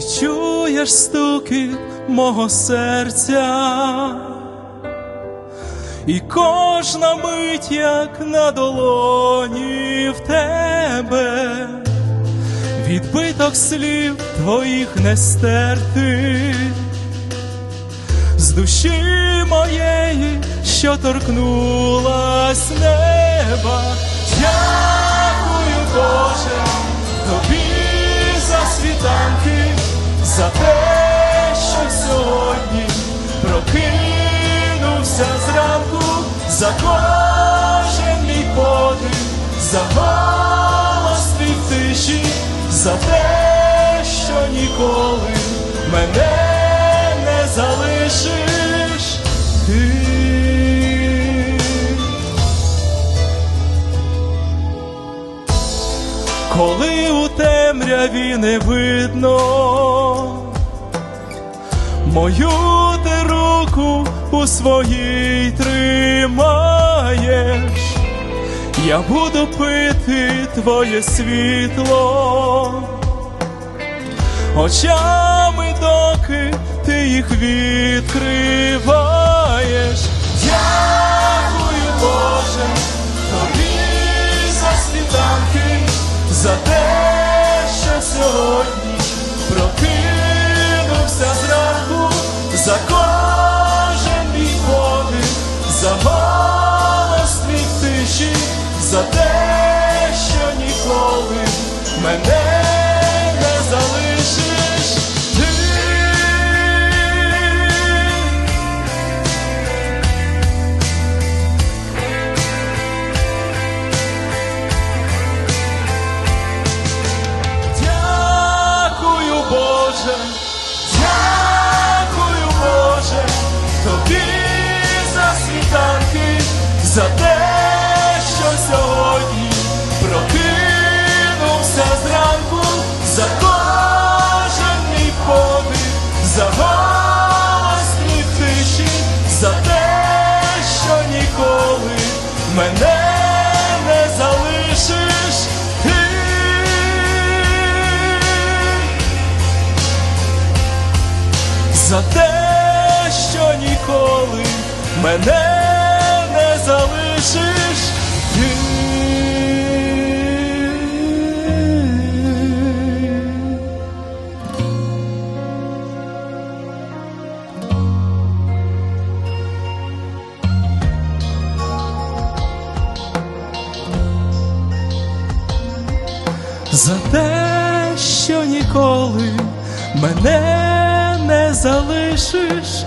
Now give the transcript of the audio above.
чуєш стуки мого серця, і кожна мить, як на долоні в тебе, відбиток слів твоїх не стерти, з душі моєї, що торкнулась неба, дякую, Боже, тобі за світанки, за те, що сьогодні прокинувся зранку, за кожен мій подих, за голос тиші, за те, що ніколи мене не залишиш коли у темряві не видно мою ти руку у своїй тримаєш, я буду пити твоє світло очами, доки ти їх відкриваєш. За те, що сьогодні прокинувся зранку, за кожен мій подих, за голос в тиші, за те, що ніколи мене тобі за світанки, за те, що сьогодні прокинувся зранку, за кожен мій подих, за твій тиші, за те, що ніколи мене не залишиш. За те, мене не залишиш ти. За те, що ніколи мене не залишиш